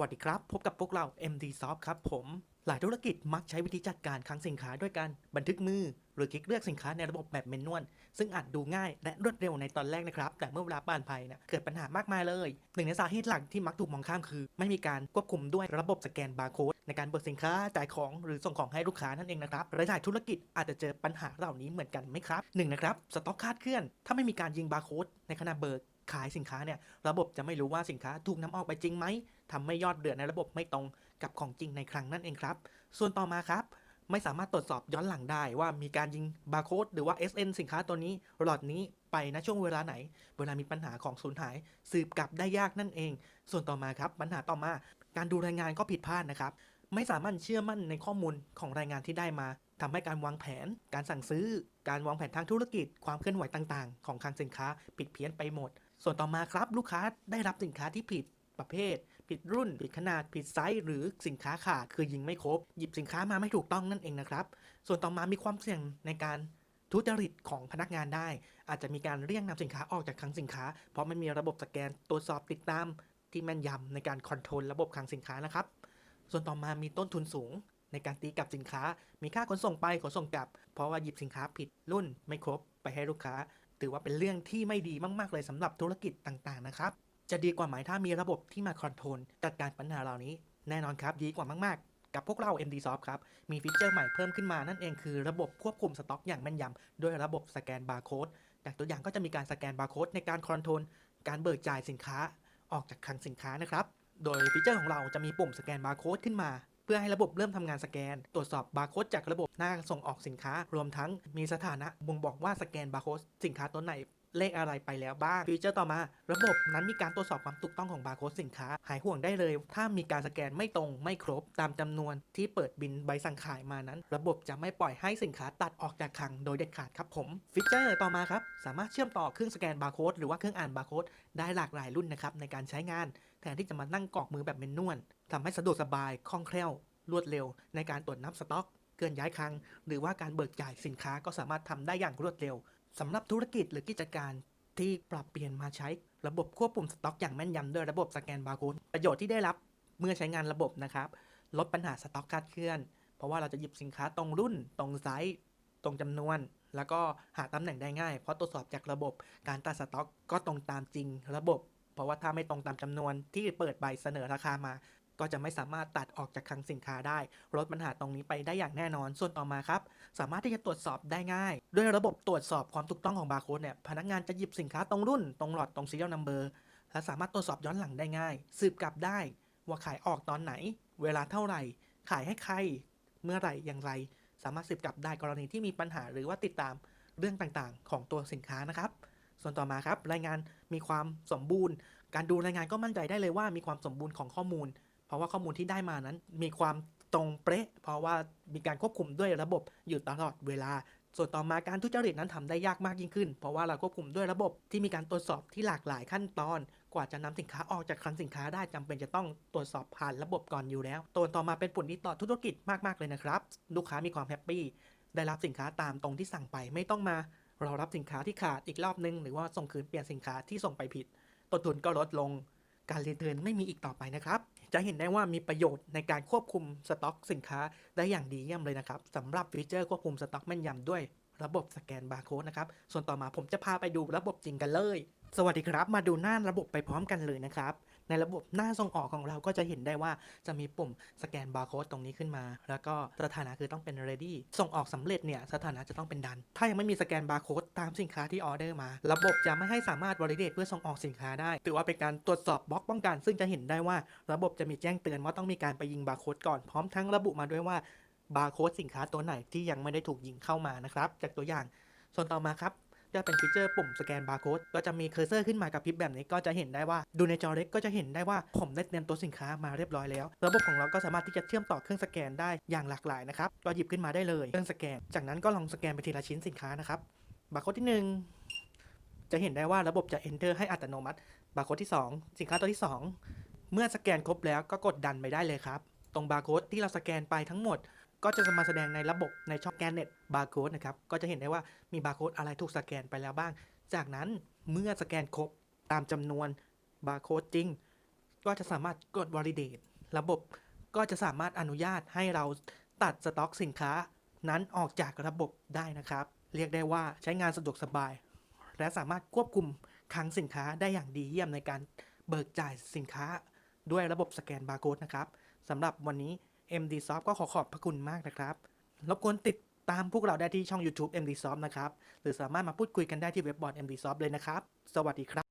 วัสดีครับ พบกับพวกเรา MD Soft ครับผม หลายธุรกิจมักใช้วิธีจัดการคลังสินค้าด้วยการบันทึกมือ หรือคลิกเลือกสินค้าในระบบแบบเมนนวลซึ่งอาจดูง่ายและรวดเร็วในตอนแรกนะครับ แต่เมื่อเวลาผ่านไปเนี่ยเกิดปัญหามากมายเลย หนึ่งในสาเหตุหลักที่มักถูกมองข้ามคือ ไม่มีการควบคุมด้วยระบบสแกนบาร์โค้ดในการเบิกสินค้าจ่ายของหรือส่งของให้ลูกค้านั่นเองนะครับหลายๆธุรกิจอาจจะเจอปัญหาเหล่านี้เหมือนกันไหมครับหนึ่งนะครับสต็อกคาดเคลื่อน ถ้าไม่มีการยิงบาร์โค้ดในขณะเบิก ขายสินค้าเนี่ยระบบจะไม่รู้ว่าสินค้าถูกนำออกไปจริงไหมทำให้ยอดเดือนในระบบไม่ตรงกับของจริงในครั้งนั่นเองครับ ส่วนต่อมาครับ ไม่สามารถตรวจสอบย้อนหลังได้ว่ามีการยิงบาร์โค้ดหรือว่า SN สินค้าตัวนี้หลอดนี้ไปณช่วงเวลาไหน เวลามีปัญหาของสูญหาย สืบกลับได้ยากนั่นเอง ส่วนต่อมาครับปัญหาต่อมา การดูรายงานก็ผิดพลาดนะครับไม่สามารถเชื่อมั่นในข้อมูลของรายงานที่ได้มาทำให้การวางแผน การสั่งซื้อ การวางแผนทางธุรกิจ ความเคลื่อนไหวต่างๆ ของคลังสินค้า ผิดเพี้ยนไปหมด ส่วนต่อมาครับลูกค้าได้รับสินค้าที่ผิดประเภท ผิดรุ่น ผิดขนาด ผิดไซส์ หรือสินค้าขาด คือยิงไม่ครบ หยิบสินค้ามาไม่ถูกต้องนั่นเองนะครับ ส่วนต่อมามีความเสี่ยงในการทุจริตของพนักงานได้ อาจจะมีการเรียกนำสินค้าออกจากคลังสินค้า เพราะไม่มีระบบสแกนตรวจสอบติดตามที่แม่นยำในการคอนโทรลระบบคลังสินค้านะครับ ส่วนต่อมามีต้นทุนสูง ในการตีกลับสินค้า มีค่าขนส่งไปขนส่งกลับ เพราะว่าหยิบสินค้าผิดรุ่นไม่ครบไปให้ลูกค้า ถือว่าเป็นเรื่องที่ไม่ดีมาก ๆ เลยสำหรับธุรกิจต่าง ๆ นะครับ จะดีกว่าไหมถ้ามีระบบที่มาคอนโทรลจัดการปัญหาเหล่านี้ แน่นอนครับดีกว่ามาก ๆกับพวกเรา MD Soft ครับ มีฟีเจอร์ใหม่เพิ่มขึ้นมา นั่นเองคือระบบควบคุมสต็อกอย่างแม่นยำด้วยระบบสแกนบาร์โค้ดอย่างตัวอย่างก็จะมีการสแกนบาร์โค้ดในการคอนโทรลการเบิกจ่ายสินค้าออกจากคลังสินค้านะครับ โดยฟีเจอร์ของเราจะมีปุ่มสแกนบาร์โค้ดขึ้นมา เพื่อให้ระบบเริ่มทำงานสแกน ตรวจสอบบาร์โค้ดจากระบบหน้าส่งออกสินค้า รวมทั้งมีสถานะบ่งบอกว่าสแกนบาร์โค้ดสินค้าตัวไหน เลขอะไรไปแล้วบ้าง ฟีเจอร์ต่อมา ระบบนั้นมีการตรวจสอบความถูกต้องของบาร์โค้ดสินค้า หายห่วงได้เลย ถ้ามีการสแกนไม่ตรงไม่ครบตามจำนวนที่เปิดบินใบสั่งขายมานั้น ระบบจะไม่ปล่อยให้สินค้าตัดออกจากคลังโดยเด็ดขาดครับผม ฟีเจอร์ต่อมาครับ สามารถเชื่อมต่อเครื่องสแกนบาร์โค้ดหรือว่าเครื่องอ่านบาร์โค้ดได้หลากหลายรุ่นนะครับในการใช้งาน แทนที่จะมานั่งกรอกมือแบบเมนนวลทำให้สะดวกสบายคล่องแคล่วรวดเร็ว ในการตรวจนับสต็อกเคลื่อนย้ายคลัง หรือว่าการเบิกจ่ายสินค้าก็สามารถทำได้อย่างรวดเร็ว สำหรับธุรกิจหรือกิจการที่ปรับเปลี่ยนมาใช้ระบบควบคุมสต็อกอย่างแม่นยำด้วยระบบสแกนบาร์โค้ดประโยชน์ที่ได้รับเมื่อใช้งานระบบนะครับ ลดปัญหาสต็อกคาดเคลื่อน เพราะว่าเราจะหยิบสินค้าตรงรุ่น ตรงไซส์ตรงจำนวน แล้วก็หาตำแหน่งได้ง่าย เพราะตรวจสอบจากระบบการตัดสต็อกก็ตรงตามจริงระบบ เพราะว่าถ้าไม่ตรงตามจำนวนที่เปิดใบเสนอราคามา ก็จะไม่สามารถตัดออกจากคลังสินค้าได้ลดปัญหาตรงนี้ไปได้อย่างแน่นอน ส่วนต่อมาครับ สามารถที่จะตรวจสอบได้ง่าย ด้วยระบบตรวจสอบความถูกต้องของบาร์โค้ดเนี่ยพนักงานจะหยิบสินค้าตรงรุ่นตรงหลอดตรง serial number และสามารถตรวจสอบย้อนหลังได้ง่าย สืบกลับได้ ว่าขายออกตอนไหน เวลาเท่าไหร่ ขายให้ใคร เมื่อไหร่อย่างไร สามารถสืบกลับได้กรณีที่มีปัญหาหรือว่าติดตามเรื่องต่างๆ ของตัวสินค้านะครับ ส่วนต่อมาครับ รายงานมีความสมบูรณ์ การดูรายงานก็มั่นใจได้เลยว่ามีความสมบูรณ์ของข้อมูล ราะว่าข้อมูลที่ได้มานั้น มีความตรงเป๊ะ เพราะว่ามีการควบคุมด้วยระบบอยู่ตลอดเวลา ส่วนต่อมาการทุจริตนั้นทำได้ยากมากยิ่งขึ้น เพราะว่าเราควบคุมด้วยระบบที่มีการตรวจสอบที่หลากหลายขั้นตอน กว่าจะนำสินค้าออกจากคลังสินค้าได้จำเป็นจะต้องตรวจสอบผ่านระบบก่อนอยู่แล้ว ตัวต่อมาเป็นผลดีต่อธุรกิจมากๆเลยนะครับ ลูกค้ามีความแฮปปี้ได้รับสินค้าตามตรงที่สั่งไปไม่ต้องมารอรับสินค้าที่ขาดอีกรอบนึง หรือว่าส่งคืนเปลี่ยนสินค้าที่ส่งไปผิดต้นทุนก็ลดลง การรีเทิร์นไม่มีอีกต่อไปนะครับ จะเห็นได้ว่ามีประโยชน์ในการควบคุมสต็อกสินค้าได้อย่างดีเยี่ยมเลยนะครับสำหรับฟีเจอร์ควบคุมสต็อกแม่นยำด้วยระบบสแกนบาร์โค้ดนะครับ ส่วนต่อมาผมจะพาไปดูระบบจริงกันเลย สวัสดีครับ มาดูหน้าระบบไปพร้อมกันเลยนะครับ ในระบบหน้าส่งออกของเราก็จะเห็นได้ว่าจะมีปุ่มสแกนบาร์โค้ดตรงนี้ขึ้นมา แล้วก็สถานะคือต้องเป็น ready ส่งออกสำเร็จเนี่ยสถานะจะต้องเป็นดัน ถ้ายังไม่มีสแกนบาร์โค้ดตามสินค้าที่ออเดอร์มา ระบบจะไม่ให้สามารถ validate เพื่อส่งออกสินค้าได้ ถือว่าเป็นการตรวจสอบบล็อกป้องกัน ซึ่งจะเห็นได้ว่าระบบจะมีแจ้งเตือนว่าต้องมีการไปยิงบาร์โค้ดก่อนพร้อมทั้งระบุมาด้วยว่าบาร์โค้ดสินค้าตัวไหนที่ยังไม่ได้ถูกยิงเข้ามานะครับจากตัวอย่าง ส่วนต่อมาครับ จะเป็นฟีเจอร์ปุ่มสแกนบาร์โค้ดก็จะมีเคอร์เซอร์ขึ้นมากับพริบแบบนี้ก็จะเห็นได้ว่าดูในจอเล็กก็จะเห็นได้ว่าผมได้เตรียมตัวสินค้ามาเรียบร้อยแล้ว ระบบของเราก็สามารถที่จะเชื่อมต่อเครื่องสแกนได้อย่างหลากหลายนะครับก็หยิบขึ้นมาได้เลยเครื่องสแกน จากนั้นก็ลองสแกนไปทีละชิ้นสินค้านะครับบาร์โค้ดที่หนึ่งจะเห็นได้ว่าระบบจะ enter ให้อัตโนมัติบาร์โค้ดที่สองสินค้าตัวที่สองเมื่อสแกนครบแล้วก็กดดันไปได้เลยครับ ตรงบาร์โค้ดที่เราสแกนไปทั้งหมด ก็จะมาแสดงในระบบในช่องแกนเน็ตบาร์โค้ดนะครับ ก็จะเห็นได้ว่ามีบาร์โค้ดอะไรถูกสแกนไปแล้วบ้าง จากนั้นเมื่อสแกนครบตามจำนวนบาร์โค้ดจริง ก็จะสามารถกด validate ระบบก็จะสามารถอนุญาตให้เราตัดสต็อกสินค้า นั้นออกจากระบบได้นะครับ เรียกได้ว่าใช้งานสะดวกสบาย และสามารถควบคุมคลังสินค้าได้อย่างดีเยี่ยมในการเบิกจ่ายสินค้าด้วยระบบสแกนบาร์โค้ดนะครับสำหรับวันนี้ MD Soft ก็ขอขอบพระคุณมากนะครับ รบกวนติดตามพวกเราได้ที่ช่อง YouTube MD Soft นะครับ หรือสามารถมาพูดคุยกันได้ที่เว็บบอร์ด MD Soft เลยนะครับ สวัสดีครับ